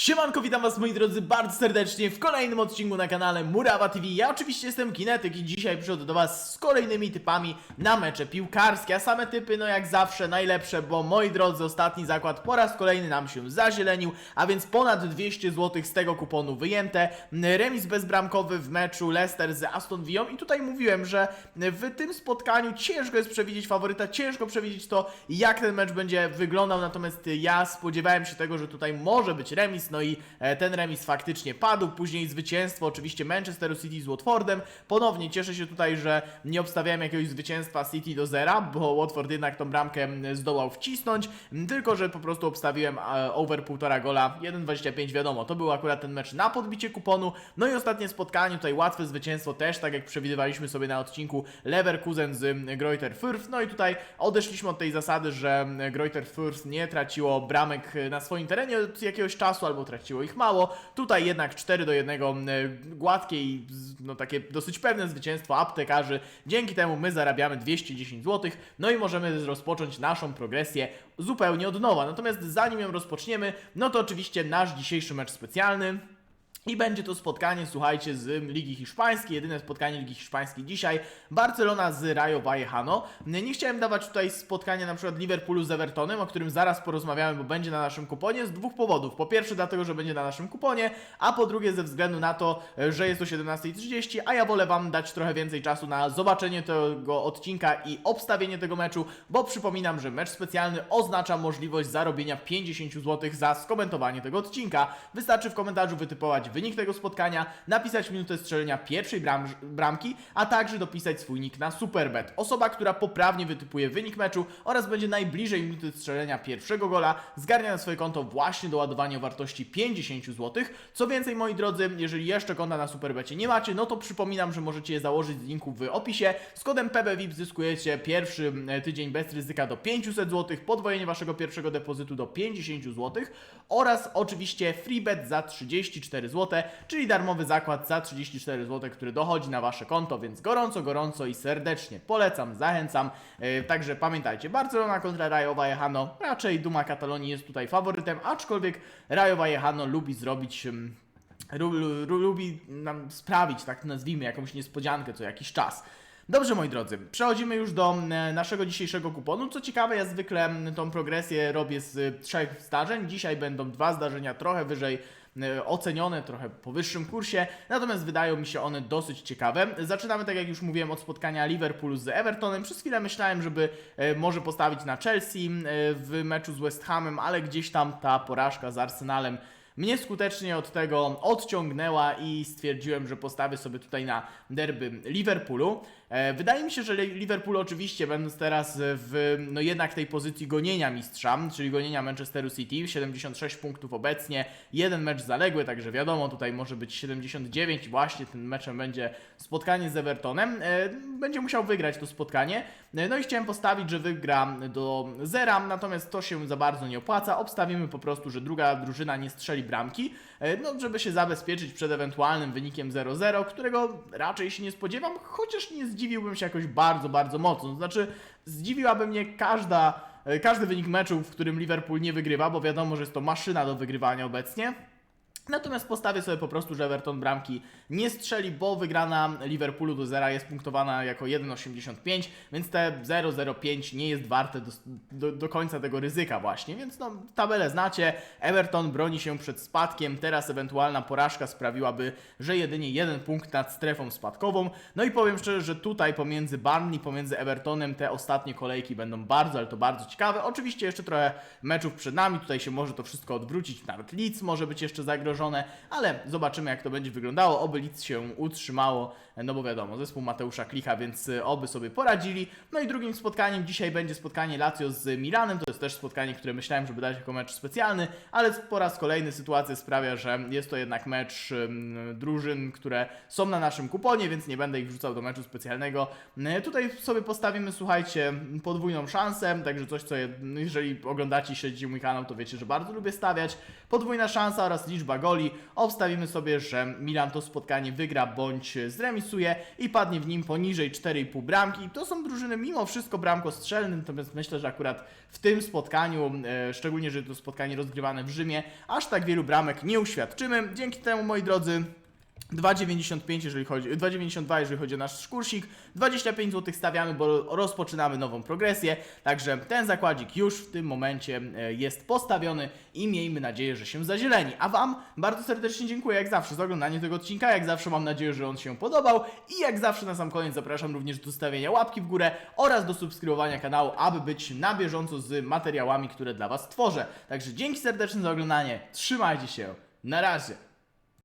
Siemanko, witam was moi drodzy bardzo serdecznie w kolejnym odcinku na kanale Murawa TV. Ja oczywiście jestem Kinetyk i dzisiaj przyszedł do was z kolejnymi typami na mecze piłkarskie. A same typy, no jak zawsze, najlepsze, bo moi drodzy, ostatni zakład po raz kolejny nam się zazielenił, a więc ponad 200 zł z tego kuponu wyjęte. Remis bezbramkowy w meczu Leicester z Aston Villą i tutaj mówiłem, że w tym spotkaniu ciężko jest przewidzieć faworyta, ciężko przewidzieć to, jak ten mecz będzie wyglądał, natomiast ja spodziewałem się tego, że tutaj może być remis, no i e, ten remis faktycznie padł, później zwycięstwo oczywiście Manchesteru City z Watfordem, ponownie cieszę się tutaj, że nie obstawiałem jakiegoś zwycięstwa City do zera, bo Watford jednak tą bramkę zdołał wcisnąć, tylko że po prostu obstawiłem e, over 1,5 gola, 1,25 wiadomo, to był akurat ten mecz na podbicie kuponu, no i ostatnie spotkanie, tutaj łatwe zwycięstwo też, tak jak przewidywaliśmy sobie na odcinku Leverkusen z m, Greuther Fürth, no i tutaj odeszliśmy od tej zasady, że m, Greuther Fürth nie traciło bramek e, na swoim terenie od jakiegoś czasu, albo traciło ich mało. Tutaj jednak 4 do 1 gładkie i no, takie dosyć pewne zwycięstwo aptekarzy. Dzięki temu my zarabiamy 210 zł, no i możemy rozpocząć naszą progresję zupełnie od nowa. Natomiast zanim ją rozpoczniemy, no to oczywiście nasz dzisiejszy mecz specjalny. I będzie to spotkanie, słuchajcie, z Ligi Hiszpańskiej, jedyne spotkanie Ligi Hiszpańskiej dzisiaj. Barcelona z Rayo Vallecano. Nie chciałem dawać tutaj spotkania na przykład Liverpoolu z Evertonem, o którym zaraz porozmawiamy, bo będzie na naszym kuponie z dwóch powodów. Po pierwsze dlatego, że będzie na naszym kuponie, a po drugie ze względu na to, że jest o 17.30, a ja wolę Wam dać trochę więcej czasu na zobaczenie tego odcinka i obstawienie tego meczu, bo przypominam, że mecz specjalny oznacza możliwość zarobienia 50 zł za skomentowanie tego odcinka. Wystarczy w komentarzu wytypować wynik tego spotkania, napisać minutę strzelenia pierwszej bram bramki, a także dopisać swój nick na Superbet. Osoba, która poprawnie wytypuje wynik meczu oraz będzie najbliżej minuty strzelenia pierwszego gola, zgarnia na swoje konto właśnie doładowanie o wartości 50 zł. Co więcej, moi drodzy, jeżeli jeszcze konta na Superbecie nie macie, no to przypominam, że możecie je założyć z linku w opisie. Z kodem PBVIP zyskujecie pierwszy e, tydzień bez ryzyka do 500 zł, podwojenie waszego pierwszego depozytu do 50 zł oraz oczywiście freebet za 34 zł, czyli darmowy zakład za 34 zł, który dochodzi na wasze konto, więc gorąco, gorąco i serdecznie polecam, zachęcam. E, Także pamiętajcie, Barcelona kontra Rayo Vallecano, raczej Duma Katalonii jest tutaj faworytem, aczkolwiek Rayo Vallecano lubi zrobić... lu, lubi nam sprawić, tak nazwijmy, jakąś niespodziankę co jakiś czas. Dobrze, moi drodzy, przechodzimy już do naszego dzisiejszego kuponu. Co ciekawe, ja zwykle tą progresję robię z trzech zdarzeń. Dzisiaj będą dwa zdarzenia trochę wyżej ocenione, trochę po wyższym kursie, natomiast wydają mi się one dosyć ciekawe. Zaczynamy, tak jak już mówiłem, od spotkania Liverpoolu z Evertonem. Przez chwilę myślałem, żeby e, może postawić na Chelsea e, w meczu z West Hamem, ale gdzieś tam ta porażka z Arsenalem mnie skutecznie od tego odciągnęła i stwierdziłem, że postawię sobie tutaj na derby Liverpoolu. E, wydaje mi się, że Li- Liverpool oczywiście będąc teraz w no jednak tej pozycji gonienia mistrza, czyli gonienia Manchesteru City, 76 punktów obecnie, jeden mecz zaległy, także wiadomo, tutaj może być 79 i właśnie tym meczem będzie spotkanie z Evertonem. E, będzie musiał wygrać to spotkanie. E, No i chciałem postawić, że wygra do zera, natomiast to się za bardzo nie opłaca. Obstawimy po prostu, że druga drużyna nie strzeli bramki, no żeby się zabezpieczyć przed ewentualnym wynikiem 0-0, którego raczej się nie spodziewam, chociaż nie zdziwiłbym się jakoś bardzo, bardzo mocno. Znaczy, zdziwiłaby mnie każda, e, każdy wynik meczu, w którym Liverpool nie wygrywa, bo wiadomo, że jest to maszyna do wygrywania obecnie. Natomiast postawię sobie po prostu, że Everton bramki nie strzeli, bo wygrana Liverpoolu do zera jest punktowana jako 1,85, więc te 0,05 nie jest warte do, do, do końca tego ryzyka właśnie, więc no tabelę znacie, Everton broni się przed spadkiem, teraz ewentualna porażka sprawiłaby, że jedynie jeden punkt nad strefą spadkową, no i powiem szczerze, że tutaj pomiędzy Barney, pomiędzy Evertonem te ostatnie kolejki będą bardzo, ale to bardzo ciekawe, oczywiście jeszcze trochę meczów przed nami, tutaj się może to wszystko odwrócić, nawet Leeds może być jeszcze zagrożone, ale zobaczymy jak to będzie wyglądało, oby Leeds się utrzymało, no bo wiadomo, zespół Mateusza Klicha, więc y, oby sobie poradzili. No i drugim spotkaniem dzisiaj będzie spotkanie Lazio z Milanem, to jest też spotkanie, które myślałem, żeby dać jako mecz specjalny, ale po raz kolejny sytuacja sprawia, że jest to jednak mecz drużyn, które są na naszym kuponie, więc nie będę ich wrzucał do meczu specjalnego. Y, Tutaj sobie postawimy, słuchajcie, podwójną szansę, także coś, co je, jeżeli oglądacie i śledzicie mój kanał, to wiecie, że bardzo lubię stawiać. Podwójna szansa oraz liczba goli. Roli. Obstawimy sobie, że Milan to spotkanie wygra bądź zremisuje i padnie w nim poniżej 4,5 bramki. To są drużyny mimo wszystko bramkostrzelne, natomiast myślę, że akurat w tym spotkaniu, e, szczególnie, że to spotkanie rozgrywane w Rzymie, aż tak wielu bramek nie uświadczymy. Dzięki temu, moi drodzy, 2,95 jeżeli chodzi, 2,92 jeżeli chodzi o nasz kursik, 25 zł stawiamy, bo rozpoczynamy nową progresję, także ten zakładzik już w tym momencie e, jest postawiony i miejmy nadzieję, że się zazieleni. A Wam bardzo serdecznie dziękuję jak zawsze za oglądanie tego odcinka, jak zawsze mam nadzieję, że on się podobał i jak zawsze na sam koniec zapraszam również do stawienia łapki w górę oraz do subskrybowania kanału, aby być na bieżąco z materiałami, które dla Was tworzę. Także dzięki serdecznie za oglądanie, trzymajcie się, na razie!